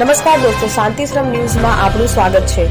નમસ્કાર દોસ્તો શાંતિશ્રમ ન્યૂઝમાં આપનું સ્વાગત છે.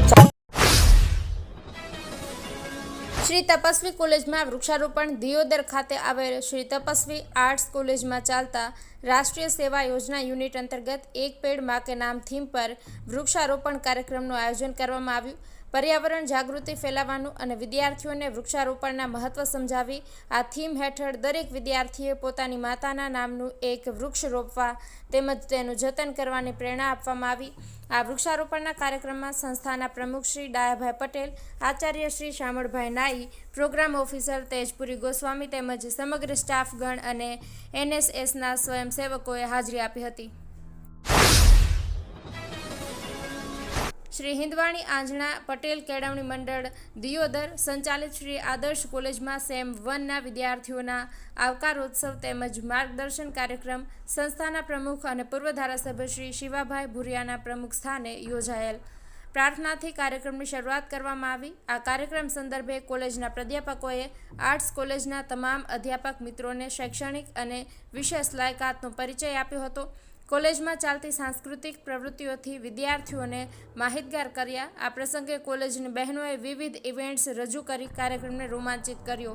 શ્રી તપસ્વી કોલેજમાં વૃક્ષારોપણ દિયોદર ખાતે આવેલ શ્રી તપસ્વી આર્ટ્સ કોલેજમાં ચાલતા રાષ્ટ્રીય સેવા યોજના યુનિટ અંતર્ગત એક પેડમાં કે નામ થીમ પર વૃક્ષારોપણ કાર્યક્રમનું આયોજન કરવામાં આવ્યું. પર્યાવરણ જાગૃતિ ફેલાવવાનું અને વિદ્યાર્થીઓને વૃક્ષારોપણના મહત્વ સમજાવી આ થીમ હેઠળ દરેક વિદ્યાર્થીએ પોતાની માતાના નામનું એક વૃક્ષ રોપવા તેમજ તેનું જતન કરવાની પ્રેરણા આપવામાં આવી. આ વૃક્ષારોપણના કાર્યક્રમમાં સંસ્થાના પ્રમુખ શ્રી ડાયાભાઈ પટેલ, આચાર્ય શ્રી શામળભાઈ નાઈ, પ્રોગ્રામ ઓફિસર તેજપુરી ગોસ્વામી તેમજ સમગ્ર સ્ટાફગણ અને એનએસએસના સ્વયંસેવકોએ હાજરી આપી હતી. શ્રી હિન્દવાણી આંજણા પટેલ કેળવણી મંડળ, દિયોદર સંચાલિત શ્રી આદર્શ કોલેજમાં સેમ વનના વિદ્યાર્થીઓના આવકારોત્સવ તેમજ માર્ગદર્શન કાર્યક્રમ સંસ્થાના પ્રમુખ અને પૂર્વ ધારાસભ્ય શ્રી શિવાભાઈ ભુરિયાના પ્રમુખ સ્થાને યોજાયેલ. પ્રાર્થનાથી કાર્યક્રમની શરૂઆત કરવામાં આવી. આ કાર્યક્રમ સંદર્ભે કોલેજના પ્રાધ્યાપકોએ આર્ટ્સ કોલેજના તમામ અધ્યાપક મિત્રોને શૈક્ષણિક અને વિશેષ લાયકાતનો પરિચય આપ્યો હતો. કોલેજમાં ચાલતી સાંસ્કૃતિક પ્રવૃત્તિઓથી વિદ્યાર્થીઓને માહિતગાર કર્યા. આ પ્રસંગે કોલેજની બહેનોએ વિવિધ ઇવેન્ટ્સ રજૂ કરી કાર્યક્રમને રોમાંચિત કર્યો.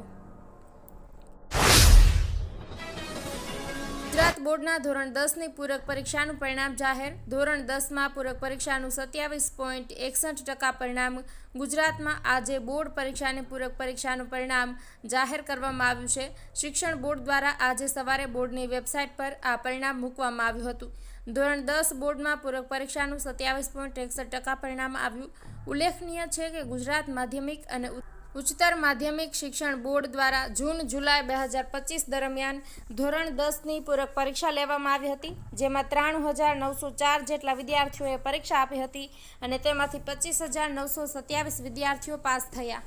ગુજરાત બોર્ડના ધોરણ દસની પૂરક પરીક્ષાનું પરિણામ જાહેર. ધોરણ દસમાં પૂરક પરીક્ષાનું સત્યાવીસ પોઈન્ટ એકસઠ ટકા પરિણામ ગુજરાતમાં આજે બોર્ડ પરીક્ષાની પૂરક પરીક્ષાનું પરિણામ જાહેર કરવામાં આવ્યું છે. શિક્ષણ બોર્ડ દ્વારા આજે સવારે બોર્ડની વેબસાઇટ પર આ પરિણામ મૂકવામાં આવ્યું હતું. ધોરણ દસ બોર્ડમાં પૂરક પરીક્ષાનું સત્યાવીસ પોઈન્ટ એકસઠ ટકા પરિણામ આવ્યું. ઉલ્લેખનીય છે કે ગુજરાત માધ્યમિક અને ઉચ્ચતર માધ્યમિક શિક્ષણ બોર્ડ દ્વારા જૂન, જુલાઈ બે હજાર પચીસ દરમિયાન ધોરણ દસની પૂરક પરીક્ષા લેવામાં આવી હતી, જેમાં ત્રાણું હજાર નવસો ચાર જેટલા વિદ્યાર્થીઓએ પરીક્ષા આપી હતી અને તેમાંથી પચીસ હજાર નવસો સત્યાવીસ વિદ્યાર્થીઓ પાસ થયા.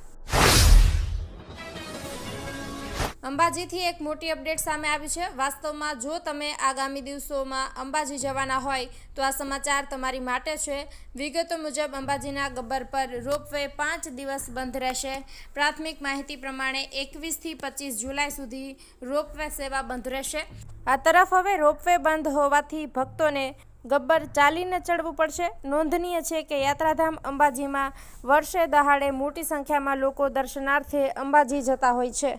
અંબાજીથી એક મોટી અપડેટ સામે આવી છે. વાસ્તવમાં જો તમે આગામી દિવસોમાં અંબાજી જવાના હોય, તો આ સમાચાર તમારી માટે છે. વિગતો મુજબ અંબાજીના ગબ્બર પર રોપવે પાંચ દિવસ બંધ રહેશે. પ્રાથમિક માહિતી પ્રમાણે એકવીસથી પચીસ જુલાઈ સુધી રોપવે સેવા બંધ રહેશે. આ તરફ હવે રોપવે બંધ હોવાથી ભક્તોને ગબ્બર ચાલીને ચડવું પડશે. નોંધનીય છે કે યાત્રાધામ અંબાજીમાં વર્ષે દહાડે મોટી સંખ્યામાં લોકો દર્શનાર્થે અંબાજી જતા હોય છે.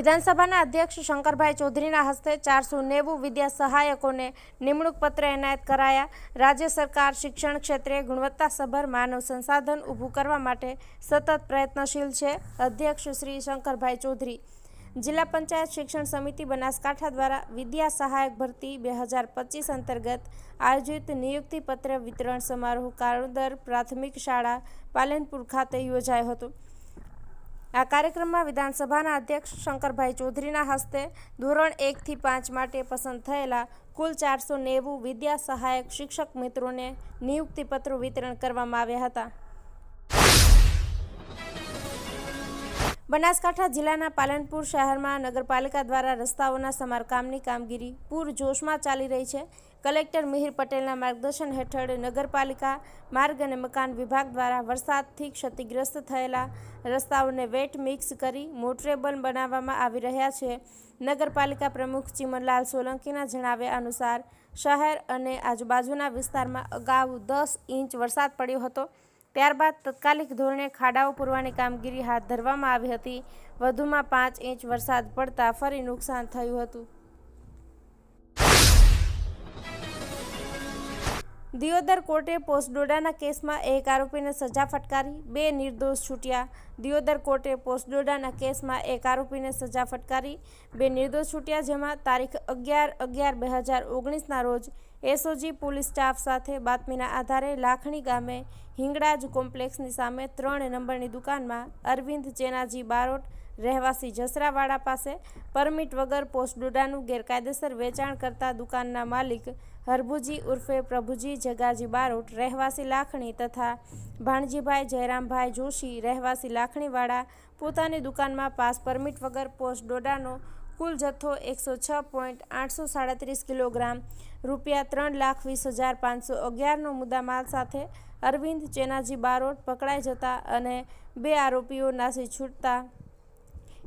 વિધાનસભાના અધ્યક્ષ શંકરભાઈ ચૌધરીના હસ્તે ચારસો નેવું વિદ્યા સહાયકોને નિમણૂક પત્ર એનાયત કરાયા. રાજ્ય સરકાર શિક્ષણ ક્ષેત્રે ગુણવત્તાસભર માનવ સંસાધન ઊભું કરવા માટે સતત પ્રયત્નશીલ છે, અધ્યક્ષ શ્રી શંકરભાઈ ચૌધરી. જિલ્લા પંચાયત શિક્ષણ સમિતિ બનાસકાંઠા દ્વારા વિદ્યા સહાયક ભરતી બે હજાર પચીસ અંતર્ગત આયોજિત નિયુક્તિ પત્ર વિતરણ સમારોહ કાળુદર પ્રાથમિક શાળા પાલનપુર ખાતે યોજાયો હતો. આ કાર્યક્રમમાં વિધાનસભાના અધ્યક્ષ શંકરભાઈ ચૌધરીના હસ્તે ધોરણ એકથી પાંચ માટે પસંદ થયેલા કુલ ચારસો નેવું વિદ્યા સહાયક શિક્ષક મિત્રોને નિયુક્તિપત્રો વિતરણ કરવામાં આવ્યા હતા. બનાસકાંઠા જિલ્લાના પાલનપુર શહેરમાં નગરપાલિકા દ્વારા રસ્તાઓના સમારકામની કામગીરી પૂરજોશમાં ચાલી રહી છે. કલેક્ટર મિહિર પટેલના માર્ગદર્શન હેઠળ નગરપાલિકા, માર્ગ અને મકાન વિભાગ દ્વારા વરસાદથી ક્ષતિગ્રસ્ત થયેલા રસ્તાઓને વેટ મિક્સ કરી મોટરેબલ બનાવવામાં આવી રહ્યા છે. નગરપાલિકા પ્રમુખ ચિમનલાલ સોલંકીના જણાવ્યા અનુસાર, શહેર અને આજુબાજુના વિસ્તારમાં અગાઉ દસ ઇંચ વરસાદ પડ્યો હતો. ત્યારબાદ તત્કાલિક ધોરણે ખાડાઓ પૂરવાની કામગીરી હાથ ધરવામાં આવી હતી. વધુમાં પાંચ ઇંચ વરસાદ પડતા ફરી નુકસાન થયું હતું. દિયોદર કોર્ટે પોસ્ટડોડાના કેસમાં એક આરોપીને સજા ફટકારી, બે નિર્દોષ છૂટ્યા. દિયોદર કોર્ટે પોસ્ટડોડાના કેસમાં એક આરોપીને સજા ફટકારી, બે નિર્દોષ છૂટ્યા, જેમાં તારીખ અગિયાર અગિયાર બે હજાર ઓગણીસના રોજ એસઓજી પોલીસ સ્ટાફ સાથે બાતમીના આધારે લાખણી ગામે હિંગળાજ કોમ્પ્લેક્સની સામે ત્રણ નંબરની દુકાનમાં અરવિંદ ચેનાજી બારોટ, રહેવાસી જસરાવાડા પાસે પરમિટ વગર પોસ્ટ ડોડાનું ગેરકાયદેસર વેચાણ કરતા દુકાનના માલિક હરભુજી ઉર્ફે પ્રભુજી જગાજી બારોટ, રહેવાસી લાખણી તથા ભાણજીભાઈ જયરામભાઈ જોશી, રહેવાસી લાખણીવાળા, પોતાની દુકાનમાં પાસ પરમિટ વગર પોસ્ટ ડોડાનો કુલ જથ્થો એકસો છ પોઈન્ટ આઠસો સાડત્રીસ કિલોગ્રામ રૂપિયા ત્રણ લાખ વીસ હજાર પાંચસો અગિયારનો મુદ્દામાલ સાથે અરવિંદ ચેનાજી બારોટ પકડાઈ જતા અને બે આરોપીઓ નાસી છૂટતા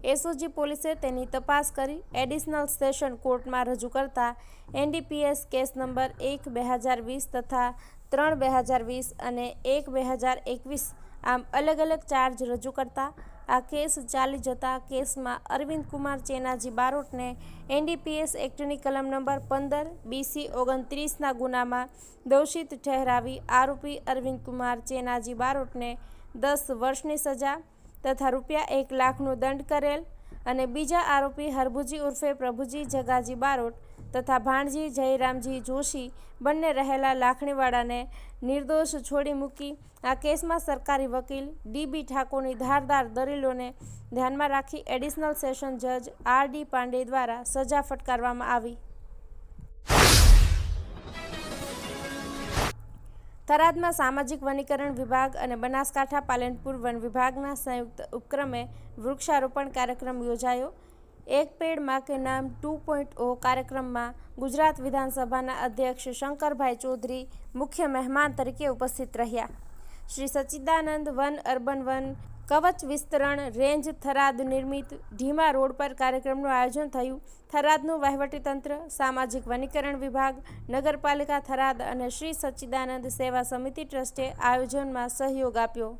એસઓજી પોલીસે તેની તપાસ કરી એડિશનલ સેશન કોર્ટમાં રજૂ કરતા એનડીપીએસ કેસ નંબર એક બે હજાર વીસ તથા ત્રણ બે હજાર વીસ અને એક બે હજાર એકવીસ આમ અલગ અલગ ચાર્જ રજૂ કરતા આ કેસ ચાલી જતા કેસમાં અરવિંદ કુમાર ચેનાજી બારોટને એનડીપીએસ એક્ટની કલમ નંબર પંદર, બીસી, ઓગણત્રીસના ગુનામાં દોષિત ઠહેરાવી આરોપી અરવિંદ કુમાર ચેનાજી બારોટને દસ વર્ષની સજા તથા રૂપિયા એક લાખનો દંડ કરેલ અને બીજા આરોપી હરભુજી ઉર્ફે પ્રભુજી જગાજી બારોટ તથા ભાણજી જયરામજી જોશી બંને રહેલા લાખણીવાળાને નિર્દોષ છોડી મૂકી આ કેસમાં સરકારી વકીલ ડીબી ઠાકોરની ધારદાર દલીલોને ધ્યાનમાં રાખી એડિશનલ સેશન જજ આર ડી પાંડે દ્વારા સજા ફટકારવામાં આવી. થરાદમાં સામાજિક વનીકરણ વિભાગ અને બનાસકાંઠા પાલનપુર વન વિભાગના સંયુક્ત ઉપક્રમે વૃક્ષારોપણ કાર્યક્રમ યોજાયો. એક પેડમાં કે નામ ટુ પોઈન્ટ ઓ કાર્યક્રમમાં ગુજરાત વિધાનસભાના અધ્યક્ષ શંકરભાઈ ચૌધરી મુખ્ય મહેમાન તરીકે ઉપસ્થિત રહ્યા. શ્રી સચ્ચિદાનંદ વન અર્બન વન કવચ વિસ્તરણ, રેન્જ થરાદ નિર્મિત, ઢીમા રોડ પર કાર્યક્રમનું આયોજન થયું. થરાદનું વહીવટીતંત્ર, સામાજિક વનીકરણ વિભાગ, નગરપાલિકા થરાદ અને શ્રી સચ્ચિદાનંદ સેવા સમિતિ ટ્રસ્ટે આયોજનમાં સહયોગ આપ્યો.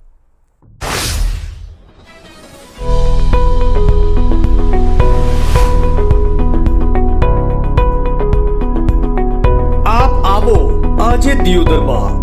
આજે દિયોદરમાં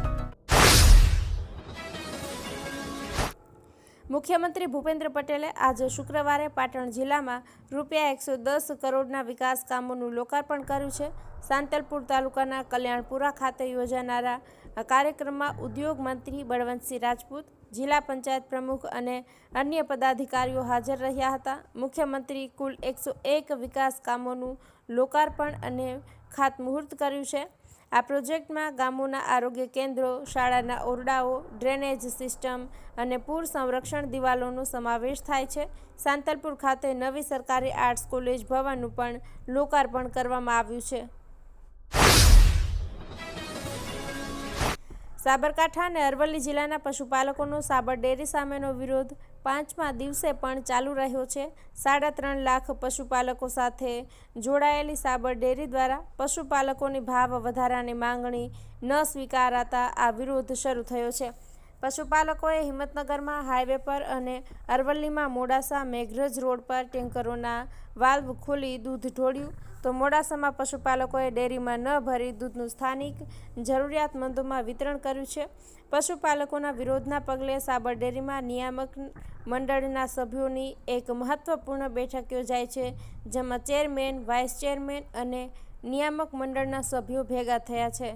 મુખ્યમંત્રી ભૂપેન્દ્ર પટેલે આજે શુક્રવારે પાટણ જિલ્લામાં રૂપિયા એકસો દસ કરોડના વિકાસ કામોનું લોકાર્પણ કર્યું છે. સાંતલપુર તાલુકાના કલ્યાણપુરા ખાતે યોજાનારા કાર્યક્રમમાં ઉદ્યોગ મંત્રી બળવંતસિંહ રાજપૂત, જિલ્લા પંચાયત પ્રમુખ અને અન્ય પદાધિકારીઓ હાજર રહ્યા હતા. મુખ્યમંત્રી કુલ એકસો એક વિકાસ કામોનું લોકાર્પણ અને ખાતમુહૂર્ત કર્યું છે. આ પ્રોજેક્ટમાં ગામોના આરોગ્ય કેન્દ્રો, શાળાના ઓરડાઓ, ડ્રેનેજ સિસ્ટમ અને પૂર સંરક્ષણ દિવાલોનો સમાવેશ થાય છે. સાંતલપુર ખાતે નવી સરકારી આર્ટ્સ કોલેજ ભવનનું પણ લોકાર્પણ કરવામાં આવ્યું છે. સાબરકાંઠા અને અરવલ્લી જિલ્લાના પશુપાલકોનો સાબર ડેરી સામેનો વિરોધ પાંચમા દિવસે પણ ચાલુ રહ્યો છે. સાડા ત્રણ લાખ પશુપાલકો સાથે જોડાયેલી સાબર ડેરી દ્વારા પશુપાલકોની ભાવ વધારાની માંગણી ન સ્વીકારાતા આ વિરોધ શરૂ થયો છે. પશુપાલકોએ હિંમતનગરમાં હાઈવે પર અને અરવલ્લીમાં મોડાસા મેઘરજ રોડ પર ટેન્કરોના વાલ્વ ખોલી દૂધ ઢોળ્યું. તો મોડાસામાં પશુપાલકોએ ડેરીમાં ન ભરી દૂધનું સ્થાનિક જરૂરિયાતમંદોમાં વિતરણ કર્યું છે. પશુપાલકોના વિરોધના પગલે સાબર ડેરીમાં નિયામક મંડળના સભ્યોની એક મહત્વપૂર્ણ બેઠક યોજાઈ છે, જેમાં ચેરમેન, વાઇસ ચેરમેન અને નિયામક મંડળના સભ્યો ભેગા થયા છે.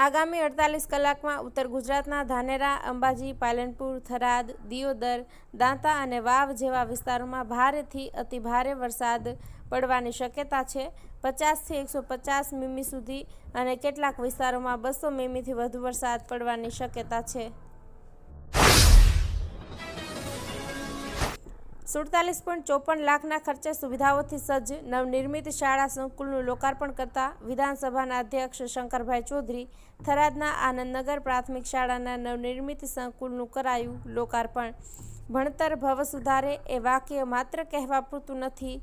આગામી અડતાલીસ કલાકમાં ઉત્તર ગુજરાતના ધાનેરા, અંબાજી, પાલનપુર, થરાદ, દિયોદર, દાંતા અને વાવ જેવા વિસ્તારોમાં ભારેથી અતિ ભારે વરસાદ પડવાની શક્યતા છે. પચાસથી એકસો પચાસ મીમી સુધી અને કેટલાક વિસ્તારોમાં બસો મીમીથી વધુ વરસાદ પડવાની શક્યતા છે. સુડતાલીસ પોઈન્ટ ચોપન લાખના ખર્ચે સુવિધાઓથી સજ્જ નવનિર્મિત શાળા સંકુલનું લોકાર્પણ કરતા વિધાનસભાના અધ્યક્ષ શંકરભાઈ ચૌધરી થરાદના આનંદનગર પ્રાથમિક શાળાના નવનિર્મિત સંકુલનું કરાયું લોકાર્પણ. ભણતર ભવ સુધારે એ વાક્ય માત્ર કહેવા પૂરતું નથી,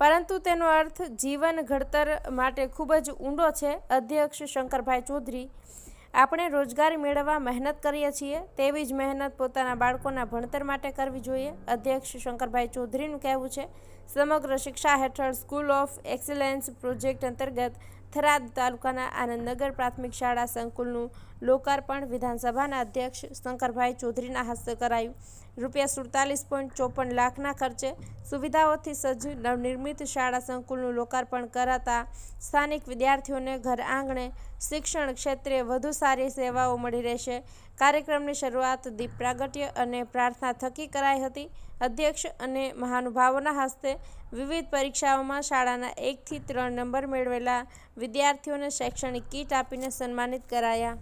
પરંતુ તેનો અર્થ જીવન ઘડતર માટે ખૂબ જ ઊંડો છે, અધ્યક્ષ શંકરભાઈ ચૌધરી આપણે રોજગારી મેળવવા મહેનત કરીએ છીએ, તેવી જ મહેનત પોતાના બાળકોના ભણતર માટે કરવી જોઈએ, અધ્યક્ષ શંકરભાઈ ચૌધરીનું કહેવું છે. સમગ્ર શિક્ષા હેઠળ સ્કૂલ ઓફ એક્સેલન્સ પ્રોજેક્ટ અંતર્ગત થરાદ તાલુકાના આનંદનગર પ્રાથમિક શાળા સંકુલનું લોકાર્પણ વિધાનસભાના અધ્યક્ષ શંકરભાઈ ચૌધરીના હસ્તે કરાયું. રૂપિયા સુડતાલીસ પોઈન્ટ ચોપન લાખના ખર્ચે સુવિધાઓથી સજ્જ નવનિર્મિત શાળા સંકુલનું લોકાર્પણ કરાતા સ્થાનિક વિદ્યાર્થીઓને ઘર આંગણે શિક્ષણ ક્ષેત્રે વધુ સારી સેવાઓ મળી રહેશે. કાર્યક્રમની શરૂઆત દીપ પ્રાગટ્ય અને પ્રાર્થના થકી કરાઈ હતી. અધ્યક્ષ અને મહાનુભાવોના હસ્તે વિવિધ પરીક્ષાઓમાં શાળાના એકથી ત્રણ નંબર મેળવેલા વિદ્યાર્થીઓને શૈક્ષણિક કીટ આપીને સન્માનિત કરાયા.